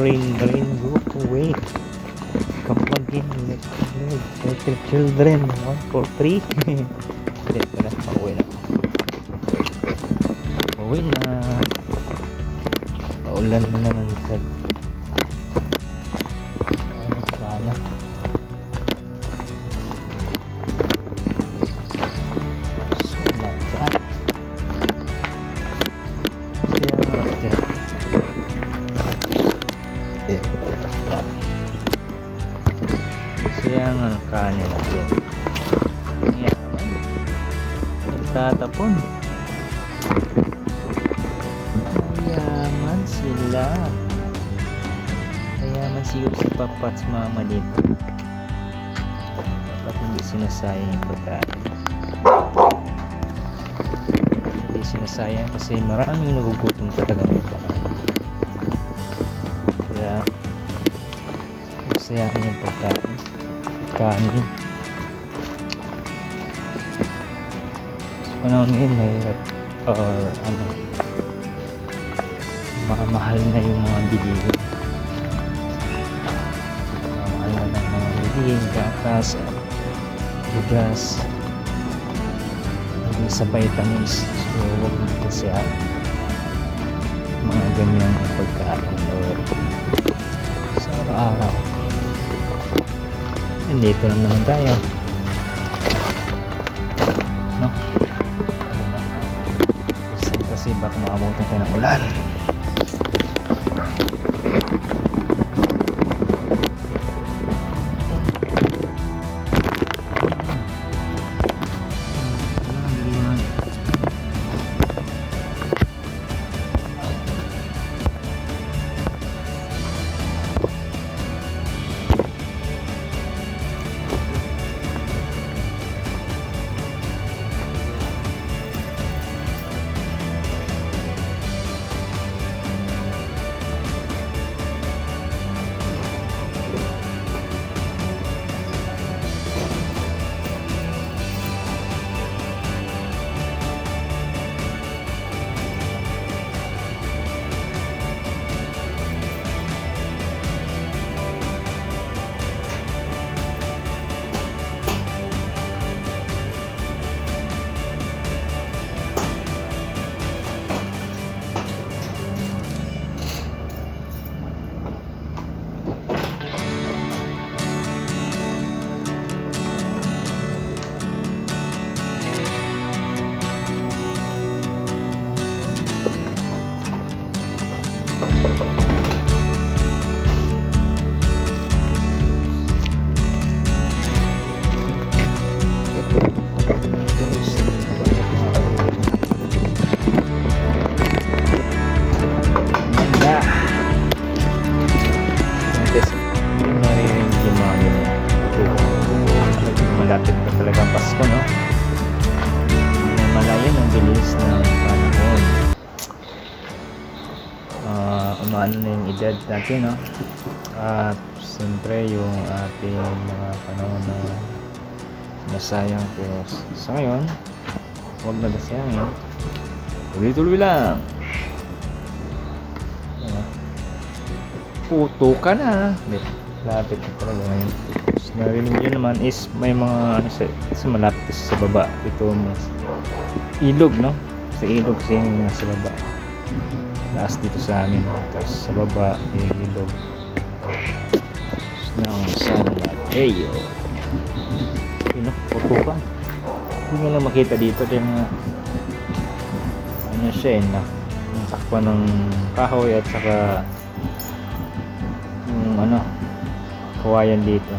tayo. Rain, rain, go away. Come again, let's play. Little children, 1, 4, 3. Hindi ko na, pauwi na. Pauwi na. Paulan na naman sa... Kaya nga kanin. Yan naman. Nagtatapon. Mayaman sila. Mayaman siguro si Papa at Mama dito. Dapat hindi sinasayang yung pagkain. Hindi sinasayang kasi maraming nagugutom talaga ng masayahin yung pagkain. Kanin. Sa panahon ngayon mahirap or ano mga mahal na yung mga bilihin. Mga mahal na ng mga bilihin, gatas, bigas, sa vitamins. So, huwag mo kasi ah, mga ganyang pagkain or sa araw-araw. Nandito lang naman tayo. No? Kasi baka makabutan tayo ng ulan. Malapit na talaga Pasko, no? Malayan ang bilis ng panahon. Ah, umaano na yung edad natin, no? At siyempre yung ating mga panahon na nasayang pero sa ngayon, huwag na nasayangin. Tuloy-tuloy lang. Puto ka na. Hindi. Lapit na talaga ngayon. Tapos narinig yun naman is may mga ano sa, sa malapit sa baba. Ito mas ilog no? Sa ilog kasi yung nasa baba. Taas dito sa amin. Tapos sa baba may ilog. Tapos ng San Mateo. Yun no? Puto ka. Hindi nga lang makita dito. Kaya nga ano siya eh na yung takpan ng kahoy at saka yung ano kawayan dito